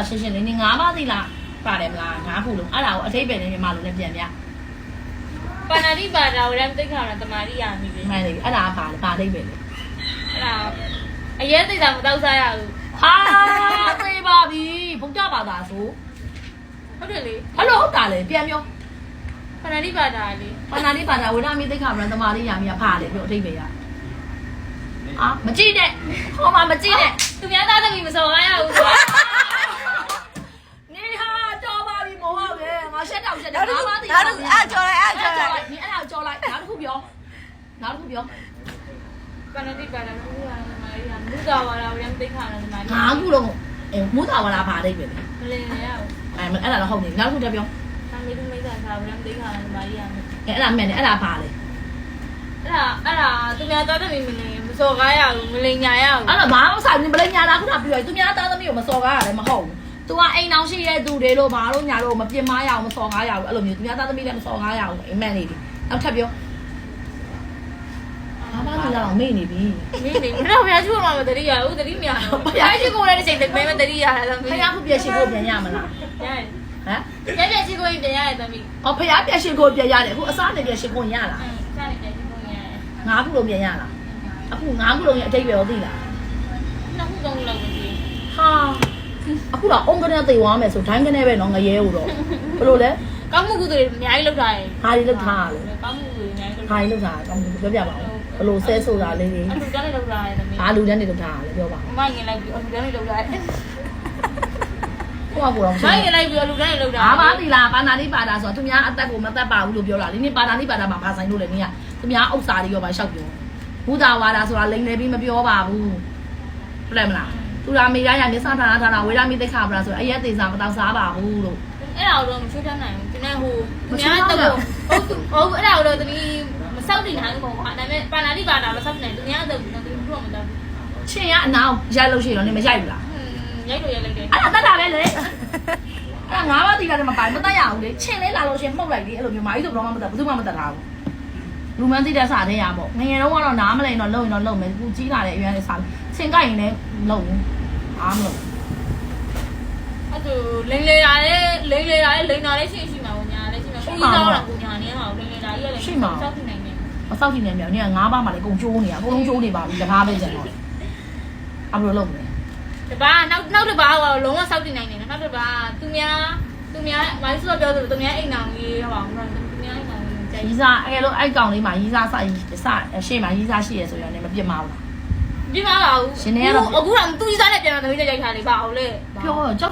တော့ရှင်းရှင်းလေးနေငါးပါးသီလားပါတယ်မလားငါးခုလုံးအဲ့ဒါကိုအထိပ္ပယ်နဲ့မြန်မာလိုနဲ့ပြန်ပြပါဏာတိပါဒာဝရမ်သိက္ခာရတမာရိယာမိပဲမှန်တယ်အဲ့ဒါကပါလေပါလိမ့်မယ်လေအဲ့ဒါအရေးသိတာမတောက်စားရဘူးဟာသေပါပြီဘုရားဘာသာဆိုဟုတ်တယ်လေအဲ့လိုဟုတ်တာလေပြန်ပြောပါဏာတိပါဒာလေဘာနာလေးဘာသာဝိရမိသိက္ခာဗရံသမာလေးယာမိကဖားလေပြောအထိပ္ပယ်ရအာမကြည့်နဲ့ဟောမှာမကြည့်နဲ့သူများသားသမီးမစော်ကားရဘူးကွာ နေဟာတော်ပါပြီမောဟုတ်ပဲငါရှက် တော့ရှက်တယ်နောက်တစ်ခုငါးပါးသိနောက်တစ်ခုအဲ့ကြော်လိုက်အဲ့ကြော်လိုက်ဒီအဲ့ဒါကြော်လိုက်နောက်တစ်ခုပြောနောက်တစ်ခုပြောပါဏာတိပါဒာဘုရားတမာရိယာမုသာဝါဒဝရမ်သိက္ခာရတမာရိငါယားခုလုံးအဲမူတာဝလာဖားလိမ့်မယ်လေမလင်းရဘူးအဲအဲ့ဒါတော့ဟုတ်နေနောက်တစ်ခုတက်ပြောသံမေတုမိတ်္တာဝရမ်သိက္ခာရတမာရိယာအဲအဲ့ဒါမှန်တယ်အဲ့ဒါဖားလေအဲ့ဒါအဲ့ဒါသူများသားသမီးမလင်းမစော်ကားရဘူးမလင်းညာရဘူးအဲ့ဒါဘာမှမဆိုင်ဘူးဘလိညာလာခုနပြောရသူများသားသမီးကိုမစော်ကားရတယ်မဟုတ်ဘူး သူကအိမ်အောင်ရှိတဲ့သူတွေလို့ဘာလို့ညာလို့မပြင်းမရအောင်မစော်ကားရဘူးအဲ့လိုမျိုးသူများသားသမီးလည်းမစော်ကားရဘူးအိမ်မက်နေတယ်နောက်ထပ်ပြောဘာမှမလာအောင်မေ့နေပြီမင်းနေမတော့ဘုရားရှိခိုးမှာမတတိရဘူးတတိမရဘူးဘုရားရှိခိုးတဲ့ချိန်တည်းမတတိရတာသမီးဖခင်ခုပြည့်ရှင်ကိုပြန်ရမလားရတယ်ဟမ်ရရရှိခိုးရင်ပြန်ရတယ်သမီးအော်ဖခင်ပြည့်ရှင်ကိုပြန်ရတယ်အခုအစားနဲ့ပြည့်ရှင်ကိုရလားအင်းစားနေပြန်ရှိခိုးရတယ်ငါးခုလုံးပြန်ရလားအခုငါးခုလုံးရဲ့အတိတ်ပဲရောသိလားနှစ်ခုသုံးခုလောက်ဝင်ပြီဟာ အခုတော့အုံကနေသေသွားမယ်ဆိုဒိုင်းကနေပဲနော်ငရဲဦးတော့ဘယ်လိုလဲကောင်းမှုကုသိုလ်တွေအများကြီးလုပ်ထားတယ်ဟာဒီလောက်ထားရလေကောင်းမှုကုသိုလ်တွေအများကြီးလုပ်ဟာဒီလောက်ထားကောင်းပြောပြပါဦးဘယ်လိုဆဲဆိုတာလေးလေးအလူတန်းတွေလုပ်ထားတယ်သမီးဟာလူတန်းနေလောက်ထားရလေပြောပါဦးအမငင်လိုက်ပြီးအလူတန်းတွေလုပ်ထားတယ်ဟိုကကိုတော့မိုင်းငင်လိုက်ပြီးအလူတန်းတွေလုပ်ထားဘာမှသီလားပါဏာတိပါတာဆိုတော့သူများအသက်ကိုမသက်ပါဘူးလို့ပြောတာဒီနေ့ပါဏာတိပါတာမှာဘာဆိုင်လို့လဲနင်ကသူများဥစ္စာတွေရောပါရှောက်ပြောဘုဒ္ဓဝါဒဆိုတာလိမ်နေပြီးမပြောပါဘူးပြလဲမလား သူရာမေရရမျက်စဌာနဌာနဝေရမိသိက္ခာပရာဆိုအရက်သေးစာမတောက်စားပါဘူးလို့အဲ့ဒါတော့မချွတ်ထမ်းနိုင်ဘူးဒီနေ့ဟိုသူများတော့ဟုတ်ဟုတ်အဲ့ဒါတော့သမီးမဆောက်တင်နိုင်ဘူးပေါ့ကွာဒါပေမဲ့ပါဏာတိပါတာမဆောက်နိုင်သူများတော့သမီးတို့မတော့ဘူးချင်းရအနာရိုက်လို့ရှိရင်တော့နင်မရိုက်ဘူးလားရိုက်လို့ရိုက်လိုက်တယ်အဲ့ဒါတတ်တာပဲလေအဲ့ဒါငါးပါးတီလာတယ်မပိုင်မတတ်ရဘူးလေချင်းလေးလာလို့ရှိရင်မှုတ်လိုက်လေအဲ့လိုမျိုးမာကြီးဆိုတော့မှမတတ်ဘူးသူမှမတတ်တာဘူး လူမန်းသိတဲ့စာတဲ့ရပေါ့ငငယ်တော့ကတော့နားမလဲတော့လုံရင်တော့လုံမယ်ခုကြီးလာတဲ့အရွယ်နဲ့စာချင်းကိုက်ရင်လည်းလုံဘူးအားမလို့အဲ့ဒါလိန်လေတာလေလိန်လေတာလေလိန်တာလေရှိရှိမှာကိုညာလေရှိမှာကိုကြီးတော့ကိုညာနေမှာလိန်လေတာကြီးလည်းဆောက်တင်နိုင်တယ်မစောက်ကြည့်နေမြောင်နင်ကငါးပါးမှလည်းအကုန်ကျိုးနေရအကုန်လုံးကျိုးနေပါပြီတကားပဲကျန်တော့အဘလို့လုံမယ်တပါနောက်နောက်တစ်ပါးကတော့လုံးဝဆောက်တင်နိုင်တယ်နောက်တစ်ပါးသူများသူများမိုင်းစောပြောသူသူများအိမ်အောင်ကြီးဟောသူများ အိမ်အောင်ကြီးကြိုက်ရီးစားအဲ့လိုအဲ့ကောင်လေးမှာရီးစားစစရှေ့မှာရီးစားရှိရဆိုရင်လည်းမပြစ်မအောင်လားဒီမှာပါဘူးရှင်နေကတော့ အခုတော့သူကြီးစားနဲ့ပြန်လာသမီးကြိုက်ထားလေပါအောင်လေ ပြောတော့